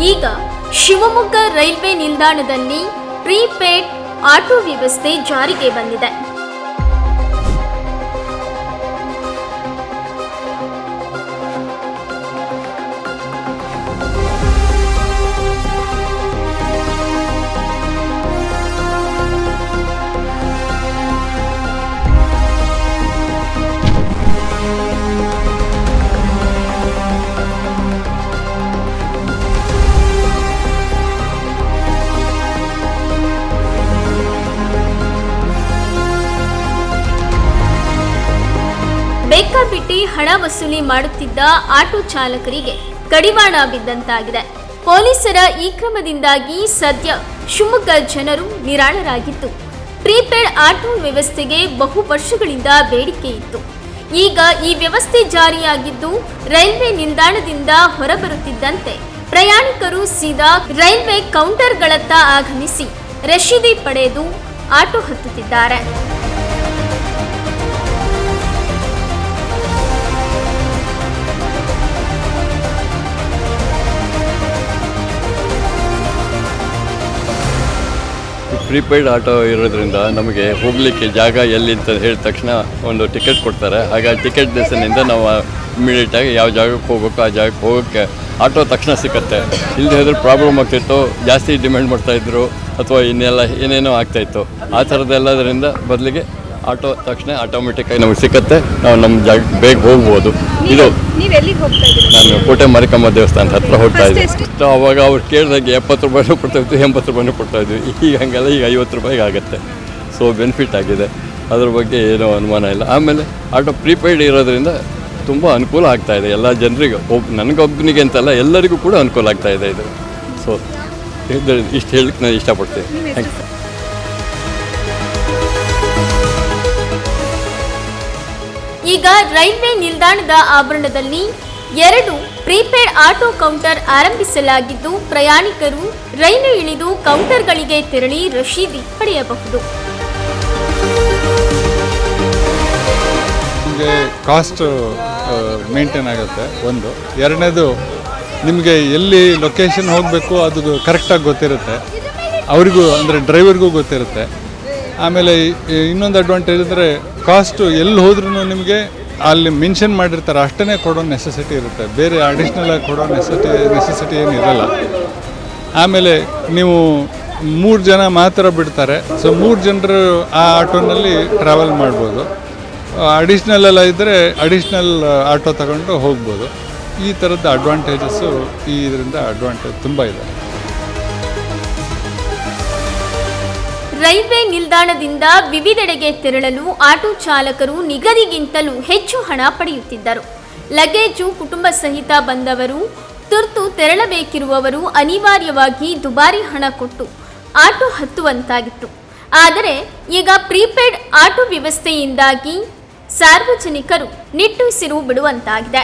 ಈಗ ಶಿವಮೊಗ್ಗ ರೈಲ್ವೆ ನಿಲ್ದಾಣದಲ್ಲಿ prepaid auto ವ್ಯವಸ್ಥೆ ಜಾರಿಗೆ ಬಂದಿದೆ. ಬೇಕಾಬಿಟ್ಟಿ ಹಣ ವಸೂಲಿ ಮಾಡುತ್ತಿದ್ದ ಆಟೋ ಚಾಲಕರಿಗೆ ಕಡಿವಾಣ ಬಿದ್ದಂತಾಗಿದೆ. ಪೊಲೀಸರ ಈ ಕ್ರಮದಿಂದಾಗಿ ಸದ್ಯ ಶಿವಮೊಗ್ಗ ಜನರು ನಿರಾಳರಾಗಿದ್ದು ಪ್ರೀಪೇಡ್ ಆಟೋ ವ್ಯವಸ್ಥೆಗೆ ಬಹು ವರ್ಷಗಳಿಂದ ಬೇಡಿಕೆ ಇತ್ತು. ಈಗ ಈ ವ್ಯವಸ್ಥೆ ಜಾರಿಯಾಗಿದ್ದು, ರೈಲ್ವೆ ನಿಲ್ದಾಣದಿಂದ ಹೊರಬರುತ್ತಿದ್ದಂತೆ ಪ್ರಯಾಣಿಕರು ಸೀದಾ ರೈಲ್ವೆ ಕೌಂಟರ್ಗಳತ್ತ ಆಗಮಿಸಿ ರಶೀದಿ ಪಡೆದು ಆಟೋ ಹತ್ತುತ್ತಿದ್ದಾರೆ. ಪ್ರೀಪೇಯ್ಡ್ ಆಟೋ ಇರೋದ್ರಿಂದ ನಮಗೆ ಹೋಗಲಿಕ್ಕೆ ಜಾಗ ಎಲ್ಲಿ ಅಂತ ಹೇಳಿದ ತಕ್ಷಣ ಒಂದು ಟಿಕೆಟ್ ಕೊಡ್ತಾರೆ. ಹಾಗಾಗಿ ಟಿಕೆಟ್ ದೇಶದಿಂದ ನಾವು ಇಮಿಡಿಯೇಟಾಗಿ ಯಾವ ಜಾಗಕ್ಕೆ ಹೋಗಬೇಕು, ಆ ಜಾಗಕ್ಕೆ ಹೋಗೋಕ್ಕೆ ಆಟೋ ತಕ್ಷಣ ಸಿಕ್ಕತ್ತೆ. ಇಲ್ಲದೆ ಹೋದ್ರೆ ಪ್ರಾಬ್ಲಮ್ ಆಗ್ತಿತ್ತು. ಜಾಸ್ತಿ ಡಿಮ್ಯಾಂಡ್ ಮಾಡ್ತಾಯಿದ್ರು ಅಥವಾ ಇನ್ನೆಲ್ಲ ಏನೇನೋ ಆಗ್ತಾಯಿತ್ತು ಆ ಥರದ್ದೆಲ್ಲದರಿಂದ ಬದಲಿಗೆ ಆಟೋ ತಕ್ಷಣ ಆಟೋಮೆಟಿಕ್ಕಾಗಿ ನಮಗೆ ಸಿಕ್ಕತ್ತೆ. ನಾವು ನಮ್ಮ ಜಾಗ ಬೇಗ ಹೋಗ್ಬೋದು. ಇದು ನೀವ್ ಎಲ್ಲಿಗೆ ಹೋಗ್ತಾ ಇದ್ದೀರಾ? ನಾನು ಕೋಟೆ ಮಾರಿಕಮ್ಮ ದೇವಸ್ಥಾನದ ಹತ್ರ ಹೋಗ್ತಾ ಇದ್ದೆ ಸೊ ಅವಾಗ ಅವ್ರು ಕೇಳಿದಾಗ ಎಪ್ಪತ್ತು ರೂಪಾಯಿನೂ ಕೊಡ್ತಾ ಇದ್ವಿ ಎಂಬತ್ತು ರೂಪಾಯಿನೂ ಕೊಡ್ತಾ ಇದ್ವಿ. ಈಗ ಹಂಗಲ್ಲ ಈಗ ಐವತ್ತು ರೂಪಾಯಿಗೆ ಆಗುತ್ತೆ. ಸೊ ಬೆನಿಫಿಟ್ ಆಗಿದೆ. ಅದ್ರ ಬಗ್ಗೆ ಏನೂ ಅನುಮಾನ ಇಲ್ಲ. ಆಮೇಲೆ ಆಟೋ ಪ್ರೀಪೇಯ್ಡ್ ಇರೋದ್ರಿಂದ ತುಂಬ ಅನುಕೂಲ ಆಗ್ತಾ ಇದೆ. ಎಲ್ಲ ಜನರಿಗೆ ಒಬ್ಬ ನನಗೊಬ್ಬನಿಗೆ ಅಂತಲ್ಲ ಎಲ್ಲರಿಗೂ ಕೂಡ ಅನುಕೂಲ ಆಗ್ತಾ ಇದೆ ಇದು. ಸೊ ಇಷ್ಟು ಹೇಳಕ್ಕೆ ನಾನು ಇಷ್ಟಪಡ್ತೀನಿ. ಥ್ಯಾಂಕ್ ಯು ಈಗ ರೈಲ್ವೆ ನಿಲ್ದಾಣದ ಆವರಣದಲ್ಲಿ ಎರಡು ಪ್ರೀಪೇಡ್ ಆಟೋ ಕೌಂಟರ್ ಆರಂಭಿಸಲಾಗಿದ್ದು, ಪ್ರಯಾಣಿಕರು ರೈಲು ಇಳಿದು ಕೌಂಟರ್ಗಳಿಗೆ ತೆರಳಿ ರಶೀದಿ ಪಡೆಯಬಹುದು. ನಿಮಗೆ ಕಾಸ್ಟ್ ಮೇಂಟೈನ್ ಆಗುತ್ತೆ. ಒಂದು. ಎರಡನೇದು, ನಿಮಗೆ ಎಲ್ಲಿ ಲೊಕೇಶನ್ ಹೋಗಬೇಕು ಅದು ಕರೆಕ್ಟಾಗಿ ಗೊತ್ತಿರುತ್ತೆ. ಅವರಿಗೂ, ಅಂದರೆ ಡ್ರೈವರ್ಗೂ ಗೊತ್ತಿರುತ್ತೆ. ಆಮೇಲೆ ಇನ್ನೊಂದು ಅಡ್ವಾಂಟೇಜ್ ಅಂದರೆ ಕಾಸ್ಟು ಎಲ್ಲಿ ಹೋದ್ರೂ ನಿಮಗೆ ಅಲ್ಲಿ ಮೆನ್ಷನ್ ಮಾಡಿರ್ತಾರೆ ಅಷ್ಟೇ ಕೊಡೋ ನೆಸೆಸಿಟಿ ಇರುತ್ತೆ. ಬೇರೆ ಅಡಿಷ್ನಲ್ ಆಗಿ ಕೊಡೋ ನೆಸೆಸಿಟಿ ನೆಸೆಸಿಟಿ ಏನು ಇರಲ್ಲ. ಆಮೇಲೆ ನೀವು ಮೂರು ಜನ ಮಾತ್ರ ಬಿಡ್ತಾರೆ. ಸೊ ಮೂರು ಜನರು ಆ ಆಟೋನಲ್ಲಿ ಟ್ರಾವೆಲ್ ಮಾಡ್ಬೋದು. ಅಡಿಷ್ನಲ್ ಎಲ್ಲ ಇದ್ದರೆ ಅಡಿಷ್ನಲ್ ಆಟೋ ತಗೊಂಡು ಹೋಗ್ಬೋದು. ಈ ಥರದ ಅಡ್ವಾಂಟೇಜಸ್ಸು ಈ ಇದರಿಂದ ಅಡ್ವಾಂಟೇಜ್ ತುಂಬ ಇದೆ. ರೈಲ್ವೆ ನಿಲ್ದಾಣದಿಂದ ವಿವಿಧೆಡೆಗೆ ತೆರಳಲು ಆಟೋ ಚಾಲಕರು ನಿಗದಿಗಿಂತಲೂ ಹೆಚ್ಚು ಹಣ ಪಡೆಯುತ್ತಿದ್ದರು. ಲಗೇಜು, ಕುಟುಂಬ ಸಹಿತ ಬಂದವರು, ತುರ್ತು ತೆರಳಬೇಕಿರುವವರು ಅನಿವಾರ್ಯವಾಗಿ ದುಬಾರಿ ಹಣ ಕೊಟ್ಟು ಆಟೋ ಹತ್ತುವಂತಾಗಿತ್ತು. ಆದರೆ ಈಗ ಪ್ರೀಪೇಡ್ ಆಟೋ ವ್ಯವಸ್ಥೆಯಿಂದಾಗಿ ಸಾರ್ವಜನಿಕರು ನಿಟ್ಟುಸಿರು ಬಿಡುವಂತಾಗಿದೆ.